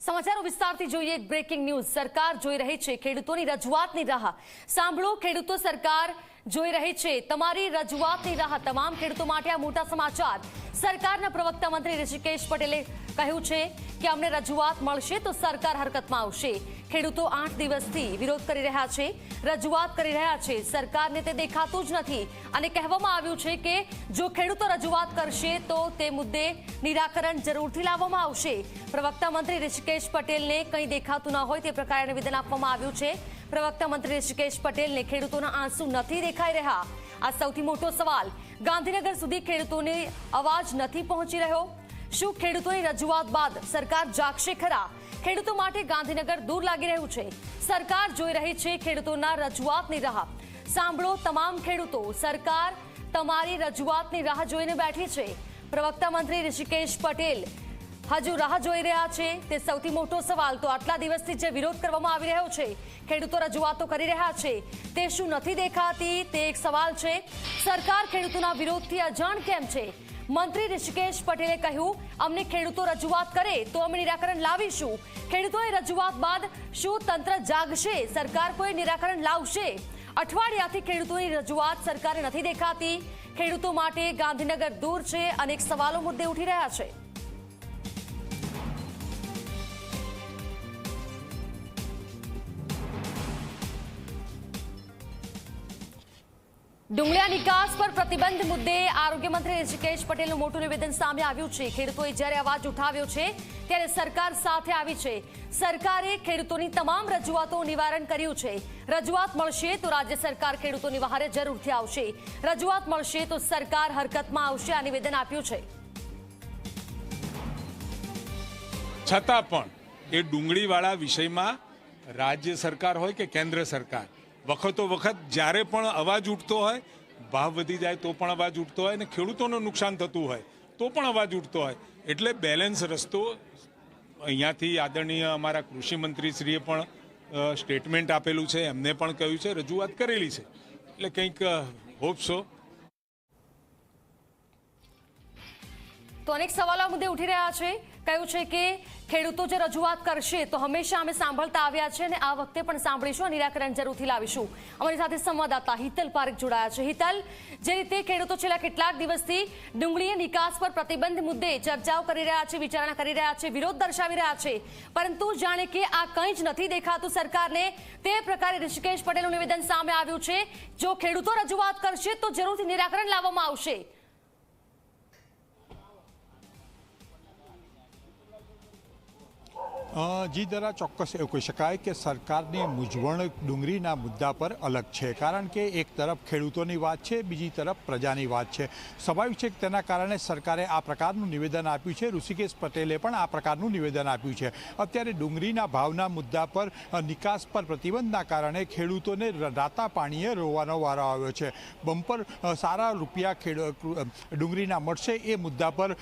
સમાચારો વિસ્તારથી જોઈએ એક બ્રેકિંગ ન્યૂઝ સરકાર જોઈ રહી છે ખેડૂતોની રજૂઆતની રાહ. સાંભળો, ખેડૂતો સરકાર જોઈ રહી છે. તમારી રજૂઆતની રાહ તમામ ખેડૂતો માટે આ મોટા સમાચાર. સરકારના પ્રવક્તા મંત્રી ઋષિકેશ પટેલે કહ્યું છે કે અમને રજૂઆત મળશે તો સરકાર હરકતમાં આવશે. ખેડૂતો આઠ દિવસથી વિરોધ કરી રહ્યા છે, રજૂઆત કરી રહ્યા છે. સરકારને તે દેખાતું જ નથી. અને કહેવામાં આવ્યું છે કે જો ખેડૂતો રજૂઆત કરશે તો તે મુદ્દે નિરાકરણ જરૂરથી લાવવામાં આવશે. પ્રવક્તા મંત્રી ઋષિકેશ પટેલને કંઈ દેખાતું ન હોય તે પ્રકારે નિવેદન આપવામાં આવ્યું છે. પ્રવક્તા મંત્રી ઋષિકેશ પટેલને ખેડૂતોના આંસુ નથી દેખાઈ રહ્યા. આ સૌથી મોટો સવાલ. ગાંધીનગર સુધી ખેડૂતોને અવાજ નથી પહોંચી રહ્યો. શું ખેડૂતોની રજૂઆત બાદ સરકાર જાગશે ખરા? ખેડૂતો માટે ગાંધીનગર દૂર લાગી રહ્યું છે. સરકાર જોઈ રહી છે ખેડૂતોના રજૂઆતની રાહ. સાંભળો તમામ ખેડૂતો. સરકાર તમારી રજૂઆતની રાહ જોઈને બેઠી છે. પ્રવક્તા મંત્રી ઋષિકેશ પટેલ હજુ રાહ જોઈ રહ્યા છે. તે સૌથી મોટો સવાલ તો આટલા દિવસથી જે વિરોધ કરવામાં આવી રહ્યો છે, ખેડૂતો રજૂઆતો કરી રહ્યા છે. તે શું નથી દેખાતી? તે એક સવાલ છે. સરકાર ખેડૂતોના વિરોધથી અજાણ કેમ છે? મંત્રી ઋષિકેશ પટેલે કહ્યું, અમને ખેડૂતો રજૂઆત કરે તો અમે નિરાકરણ લાવીશું. ખેડૂતોએ રજૂઆત બાદ શું તંત્ર જાગશે? સરકાર કોઈ નિરાકરણ લાવશે? અઠવાડિયાથી ખેડૂતોની રજૂઆત સરકારે નથી દેખાતી. ખેડૂતો માટે ગાંધીનગર દૂર છે. અનેક સવાલો મુદ્દે ઉઠી રહ્યા છે. ડુંગળીયા નિકાસ પર પ્રતિબંધ મુદ્દે આરોગ્ય મંત્રી ઋષિકેશ પટેલનું મોટું નિવેદન સામે આવ્યું છે. ખેડૂતોએ જ્યારે અવાજ ઉઠાવ્યો છે, ત્યારે સરકાર સાથે આવી છે. સરકારે ખેડૂતોની તમામ રજૂઆતો નિવારણ કર્યું છે. રજૂઆત મળશે તો રાજ્ય સરકાર ખેડૂતોની વહારે જરૂરથી આવશે. રજૂઆત મળશે તો સરકાર હરકતમાં આવશે, આ નિવેદન આપ્યું છે. છતાં પણ એ ડુંગળીવાળા વિષયમાં રાજ્ય સરકાર હોય કે કેન્દ્ર સરકાર? વખતો વખત જ્યારે પણ અવાજ ઉઠતો હોય, ભાવ વધી જાય તો પણ અવાજ ઉઠતો હોય અને ખેડૂતોને નુકસાન થતું હોય તો પણ અવાજ ઉઠતો હોય. એટલે બેલેન્સ રસ્તો, અહીંયાથી આદરણીય અમારા કૃષિમંત્રીશ્રીએ પણ સ્ટેટમેન્ટ આપેલું છે, એમને પણ કહ્યું છે, રજૂઆત કરેલી છે. એટલે કંઈક હોપસો તો અનેક સવાલો આ મુદ્દે ઉઠી રહ્યા છે. કહ્યું છે કે ખેડૂતો જે રજૂઆત કરશે તો હંમેશા અમે સાંભળતા આવ્યા છે અને આ વખતે પણ સાંભળીશું નિરાકરણ જરૂરથી લાવીશું. અમારી સાથે સંવાદદાતા હિતલ પારેખ જોડાયા છે. હિતલ, જે રીતે ખેડૂતો છેલ્લા કેટલાક દિવસથી ડુંગળી નિકાસ પર પ્રતિબંધ મુદ્દે ચર્ચાઓ કરી રહ્યા છે, વિચારણા કરી રહ્યા છે, વિરોધ દર્શાવી રહ્યા છે, પરંતુ જાણે કે આ કંઈ જ નથી દેખાતું સરકારને, તે પ્રકારે ઋષિકેશ પટેલનું નિવેદન સામે આવ્યું છે. જો ખેડૂતો રજૂઆત કરશે તો જરૂરથી નિરાકરણ લાવવામાં આવશે. જી, જરા ચોક્કસ એવું કહી શકાય કે સરકારની મૂંઝવણ ડુંગળીના મુદ્દા પર અલગ છે. કારણ કે એક તરફ ખેડૂતોની વાત છે, બીજી તરફ પ્રજાની વાત છે. સ્વાભાવિક છે કે તેના કારણે સરકારે આ પ્રકારનું નિવેદન આપ્યું છે. ઋષિકેશ પટેલે પણ આ પ્રકારનું નિવેદન આપ્યું છે. અત્યારે ડુંગળીના ભાવના મુદ્દા પર નિકાસ પર પ્રતિબંધના કારણે ખેડૂતોને રાતા પાણીએ રોવાનો વારો આવ્યો છે. બમ્પર સારા રૂપિયા ખેડ ડુંગળીના મળશે એ મુદ્દા પર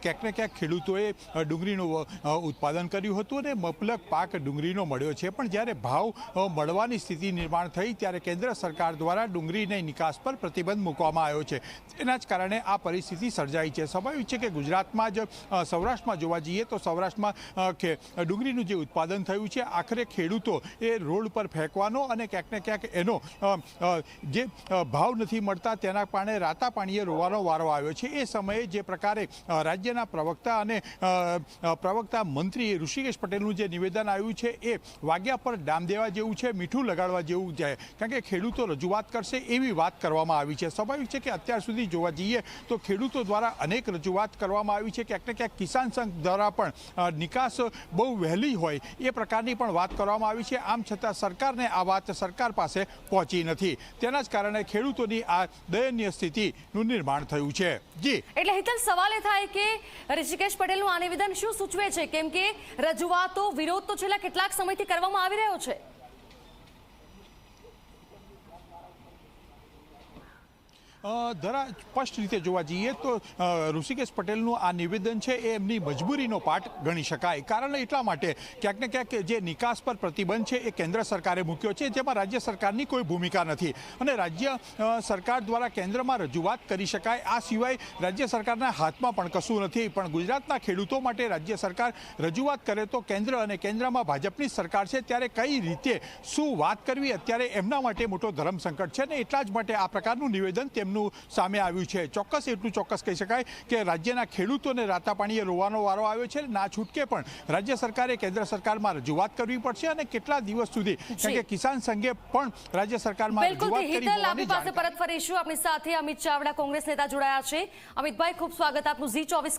ક્યાંક ને ક્યાંક ખેડૂતોએ ડુંગળીનું ઉત્પાદન કર્યું હતું અને મફલક પાક ડુંગળીનો મળ્યો છે. પણ જ્યારે ભાવ મળવાની સ્થિતિ નિર્માણ થઈ ત્યારે કેન્દ્ર સરકાર દ્વારા ડુંગળીની નિકાસ પર પ્રતિબંધ મૂકવામાં આવ્યો છે. એના જ કારણે આ પરિસ્થિતિ સર્જાઈ છે. સ્વાભાવિક છે કે ગુજરાતમાં જ સૌરાષ્ટ્રમાં જોવા જઈએ તો સૌરાષ્ટ્રમાં ડુંગળીનું જે ઉત્પાદન થયું છે, આખરે ખેડૂતો એ રોડ પર ફેંકવાનો અને ક્યાંક ને ક્યાંક એનો જે ભાવ નથી મળતા તેના કારણે રાતા પાણીએ રોવાનો વારો આવ્યો છે. એ સમયે જે પ્રકારે રાજ્યના પ્રવક્તા અને પ્રવક્તા મંત્રી ઋષિકેશ પટેલનું જે નિવેદન આવ્યું છે એ વાગ્યા પર ડામ દેવા જેવું છે, મીઠું લગાડવા જેવું છે. કારણ કે ખેડૂતો રજૂઆત કરશે એવી વાત કરવામાં આવી છે. સ્વાભાવિક છે કે અત્યાર સુધી જોવા જઈએ તો ખેડૂતો દ્વારા અનેક રજૂઆત કરવામાં આવી છે. ક્યાંક ને ક્યાંક કિસાન સંઘ દ્વારા પણ નિકાસ બહુ વહેલી હોય એ પ્રકારની પણ વાત કરવામાં આવી છે. આમ છતાં સરકારને આ વાત સરકાર પાસે પહોંચી નથી. તેના જ કારણે ખેડૂતોની આ દયનીય સ્થિતિનું નિર્માણ થયું છે. જી. એટલે હિતલ સવાલ એ થાય કે ઋષિકેશ પટેલનું આ નિવેદન શું સૂચવે છે? કેમ કે રજૂઆતો વિરોધ તો છેલ્લા કેટલાક સમયથી કરવામાં આવી રહ્યો છે. ધરા સ્પષ્ટ રીતે જોવા જઈએ તો ઋષિકેશ પટેલનું આ નિવેદન છે એ એમની મજબૂરીનો પાઠ ગણી શકાય. કારણ એટલા માટે ક્યાંક ને ક્યાંક જે નિકાસ પર પ્રતિબંધ છે એ કેન્દ્ર સરકારે મૂક્યો છે, જેમાં રાજ્ય સરકારની કોઈ ભૂમિકા નથી. અને રાજ્ય સરકાર દ્વારા કેન્દ્રમાં રજૂઆત કરી શકાય. આ સિવાય રાજ્ય સરકારના હાથમાં પણ કશું નથી. પણ ગુજરાતના ખેડૂતો માટે રાજ્ય સરકાર રજૂઆત કરે તો કેન્દ્ર અને કેન્દ્રમાં ભાજપની સરકાર છે, ત્યારે કઈ રીતે શું વાત કરવી, અત્યારે એમના માટે મોટો ધર્મ સંકટ છે ને એટલા જ માટે આ પ્રકારનું નિવેદન તેમનું સામે આવ્યું છે. ચોક્કસ એટલું ચોક્કસ કહી શકાય કે રાજ્યના ખેડૂતોને રાતા પાણીએ રોવાનો વારો આવ્યો છે. ના છૂટકે પણ રાજ્ય સરકારે કેન્દ્ર સરકારમાં રજૂઆત કરવી પડશે અને કેટલા દિવસ સુધી? કારણ કે કિસાન સંઘે પણ રાજ્ય સરકારમાં રજૂઆત કરી પાસે પરત ફરીશું. આપણી સાથે અમિત ચાવડા કોંગ્રેસ નેતા જોડાયા છે. અમિતભાઈ ખૂબ સ્વાગત આપનું. ઝી ચોવીસ